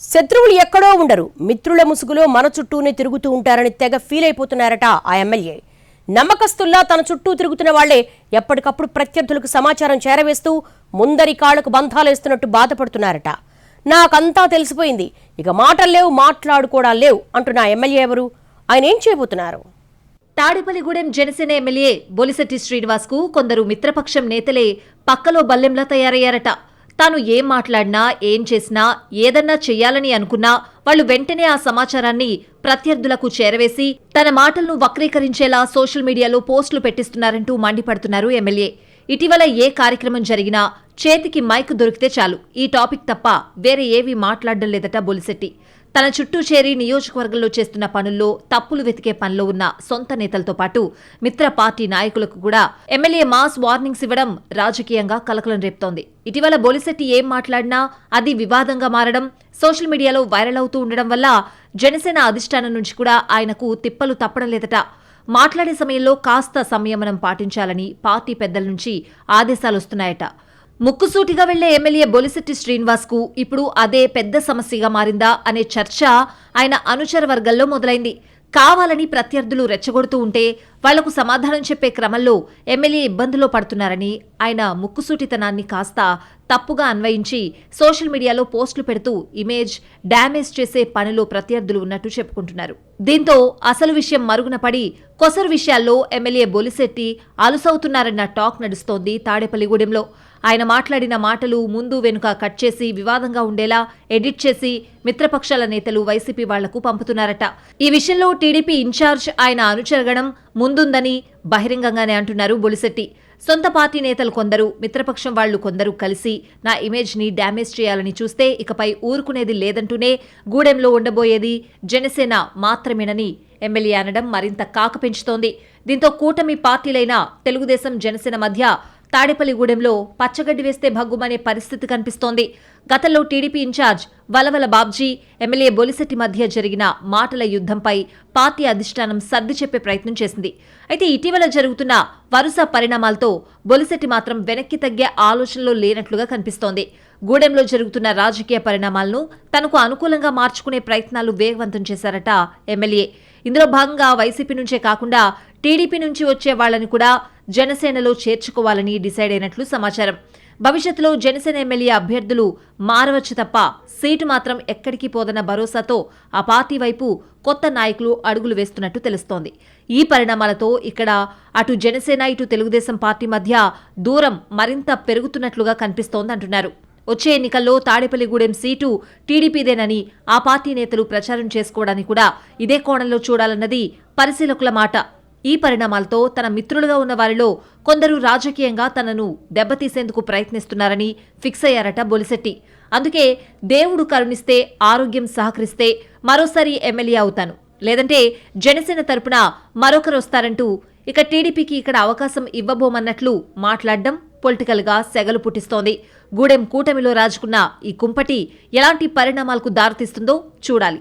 శత్రువులు ఎక్కడో ఉండరు. మిత్రుల ముసుగులో మన చుట్టూనే తిరుగుతూ ఉంటారని తెగ ఫీల్ అయిపోతున్నారట ఆ ఎమ్మెల్యే. నమ్మకస్తుల్లా తన చుట్టూ తిరుగుతున్న వాళ్ళే ఎప్పటికప్పుడు ప్రత్యర్థులకు సమాచారం చేరవేస్తూ ముందరి కాళ్ళకు బంధాలేస్తున్నట్టు బాధపడుతున్నారట. నాకంతా తెలిసిపోయింది. ఇక మాటలు లేవు మాట్లాడుకోవడాలు లేవు అంటున్న నా ఎమ్మెల్యే ఎవరు? ఆయన ఏం చేయబోతున్నారు? తాడేపల్లిగూడెం జనసేన ఎమ్మెల్యే బొలిశెట్టి శ్రీనివాస్కు కొందరు మిత్రపక్షం నేతలే పక్కలో బల్లెంలా తయారయ్యారట. తాను ఏం మాట్లాడినా ఏం చేసినా ఏదన్నా చెయ్యాలని అనుకున్నా వాళ్ళు వెంటనే ఆ సమాచారాన్ని ప్రత్యర్థులకు చేరవేసి తన మాటలను వక్రీకరించేలా సోషల్ మీడియాలో పోస్టులు పెట్టిస్తున్నారంటూ మండిపడుతున్నారు ఎమ్మెల్యే. ఇటీవల ఏ కార్యక్రమం జరిగినా చేతికి మైక్ దొరికితే చాలు. ఈ టాపిక్ తప్ప వేరే ఏవీ మాట్లాడడం లేదట బొలిశెట్టి. తన చుట్టూ చేరి నియోజకవర్గంలో చేస్తున్న పనుల్లో తప్పులు వెతికే పనిలో ఉన్న సొంత నేతలతో పాటు మిత్ర పార్టీ నాయకులకు కూడా ఎమ్మెల్యే మాస్ వార్నింగ్స్ ఇవ్వడం రాజకీయంగా కలకలం రేపుతోంది. ఇటీవల బొలిశెట్టి ఏం మాట్లాడినా అది వివాదంగా మారడం సోషల్ మీడియాలో వైరల్ అవుతూ ఉండడం వల్ల జనసేన అధిష్టానం నుంచి కూడా ఆయనకు తిప్పలు తప్పడం లేదట. మాట్లాడే సమయంలో కాస్త సంయమనం పాటించాలని పార్టీ పెద్దల నుంచి ఆదేశాలు వస్తున్నాయట. ముక్కుసూటిగా వెళ్ళే ఎమ్మెల్యే బొలిశెట్టి శ్రీనివాస్కు ఇప్పుడు అదే పెద్ద సమస్యగా మారిందా అనే చర్చ ఆయన అనుచర వర్గంలో మొదలైంది. కావాలని ప్రత్యర్థులు రెచ్చగొడుతూ ఉంటే వాళ్ళకు సమాధానం చెప్పే క్రమంలో ఎమ్మెల్యే ఇబ్బందుల్లో పడుతున్నారని ఆయన ముక్కుసూటితనాన్ని కాస్త తప్పుగా అన్వయించి సోషల్ మీడియాలో పోస్టులు పెడుతూ ఇమేజ్ డ్యామేజ్ చేసే పనిలో ప్రత్యర్థులు ఉన్నట్టు చెప్పుకుంటున్నారు. దీంతో అసలు విషయం మరుగున పడి కొసరు విషయాల్లో ఎమ్మెల్యే బొలిశెట్టి అలుసవుతున్నారన్న టాక్ నడుస్తోంది తాడేపల్లిగూడెంలో ఆయన మాట్లాడిన మాటలు ముందు వెనుక కట్ చేసి వివాదంగా ఉండేలా ఎడిట్ చేసి మిత్రపక్షాల నేతలు వైసీపీ వాళ్ళకు పంపుతున్నారట. ఈ విషయంలో టీడీపీ ఇన్ఛార్జ్ ఆయన అనుచరగణం ముందుందని బహిరంగంగానే అంటున్నారు బొలిశెట్టి. సొంత పార్టీ నేతలు కొందరు మిత్రపక్షం వాళ్ళు కొందరు కలిసి నా ఇమేజ్ని డ్యామేజ్ చేయాలని చూస్తే ఇకపై ఊరుకునేది లేదంటూనే గూడెంలో ఉండబోయేది జనసేన మాత్రమేనని ఎమ్మెల్యే అనడం మరింత కాక పెంచుతోంది దీంతో కూటమి పార్టీలైన తెలుగుదేశం జనసేన మధ్య తాడేపల్లిగూడెంలో పచ్చగడ్డి వేస్తే భగ్గుమనే పరిస్థితి కనిపిస్తోంది. గతంలో TDP in charge Valavala Babji MLA Bolisetti మధ్య జరిగిన మాటల యుద్ధంపై పార్టీ అధిష్టానం సర్ది చెప్పే ప్రయత్నం చేసింది. అయితే ఇటీవల జరుగుతున్న వరుస పరిణామాలతో బొలిశెట్టి మాత్రం వెనక్కి తగ్గే ఆలోచనలో లేనట్లుగా కనిపిస్తోంది. గూడెంలో జరుగుతున్న రాజకీయ పరిణామాలను తనకు అనుకూలంగా మార్చుకునే ప్రయత్నాలు వేగవంతం చేశారట ఎమ్మెల్యే. ఇందులో భాగంగా వైసీపీ నుంచే కాకుండా టీడీపీ నుంచి వచ్చే వాళ్ళను కూడా జనసేనలో చేర్చుకోవాలని డిసైడ్ అయినట్లు సమాచారం. భవిష్యత్తులో జనసేన ఎమ్మెల్యే అభ్యర్థులు మారవచ్చు తప్ప సీటు మాత్రం ఎక్కడికి పోదన్న భరోసాతో ఆ పార్టీ వైపు కొత్త నాయకులు అడుగులు వేస్తున్నట్టు తెలుస్తోంది. ఈ పరిణామాలతో ఇక్కడ అటు జనసేన ఇటు తెలుగుదేశం పార్టీ మధ్య దూరం మరింత పెరుగుతున్నట్లుగా కనిపిస్తోందంటున్నారు వచ్చే ఎన్నికల్లో తాడేపల్లిగూడెం సీటు టీడీపీదేనని ఆ పార్టీ నేతలు ప్రచారం చేసుకోవడానికి కూడా ఇదే కోణంలో చూడాలన్నది పరిశీలకుల మాట. ఈ పరిణామాలతో తన మిత్రులుగా ఉన్న వారిలో కొందరు రాజకీయంగా తనను దెబ్బతీసేందుకు ప్రయత్నిస్తున్నారని ఫిక్స్ అయ్యారట బొలిశెట్టి. అందుకే దేవుడు కరుణిస్తే ఆరోగ్యం సహకరిస్తే మరోసారి ఎమ్మెల్యే అవుతాను. లేదంటే జనసేన తరపున మరొకరు వస్తారంటూ ఇక టీడీపీకి ఇక్కడ అవకాశం ఇవ్వబోమన్నట్లు మాట్లాడడం పొలిటికల్గా సెగలు పుట్టిస్తోంది. గూడెం కూటమిలో రాజుకున్న ఈ కుంపటి ఎలాంటి పరిణామాలకు దారితీస్తుందో చూడాలి.